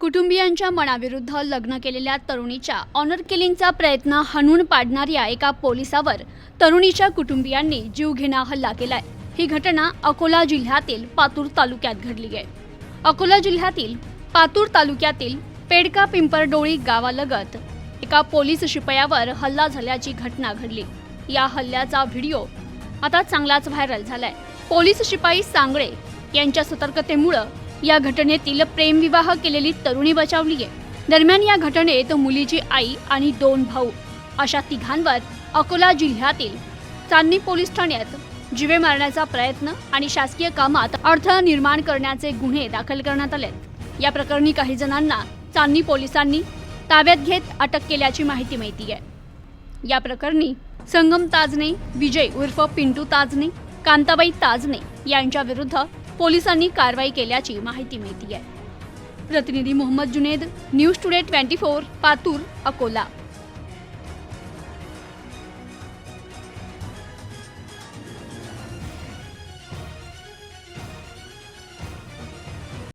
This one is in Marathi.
कुटुंबियांच्या मनाविरुद्ध लग्न केलेल्या तरुणीच्या ऑनर किलिंगचा प्रयत्न हणून पाडणाऱ्या एका पोलिसावर तरुणीच्या कुटुंबियांनी जीवघेणा हल्ला केलाय. ही घटना अकोला जिल्ह्यातील पातूर तालुक्यात घडली आहे. अकोला जिल्ह्यातील पातूर तालुक्यातील पेडका पिंपरडोळी गावालगत एका पोलीस शिपायावर हल्ला झाल्याची घटना घडली. या हल्ल्याचा व्हिडिओ आता चांगलाच व्हायरल झालाय. पोलीस शिपाई सांगळे यांच्या सतर्कतेमुळं या घटनेतील प्रेमविवाह केलेली तरुणी बचावली आहे. दरम्यान या घटनेत मुलीची आई आणि दोन भाऊ अशा तिघांवर अकोला जिल्ह्यातील चांदणी पोलीस ठाण्यात जिवे मारण्याचा प्रयत्न आणि शासकीय कामात अडथळा निर्माण करण्याचे गुन्हे दाखल करण्यात आलेत या प्रकरणी काही जणांना चांदणी पोलिसांनी ताब्यात घेत अटक केल्याची माहिती मिळती आहे. या प्रकरणी संगम ताजने विजय उर्फ पिंटू ताजने कांताबाई ताजने यांच्या विरुद्ध पोलिसांनी कारवाई केल्याची माहिती मिळती आहे प्रतिनिधी Mohammed Juned news today twenty four Patur Akola.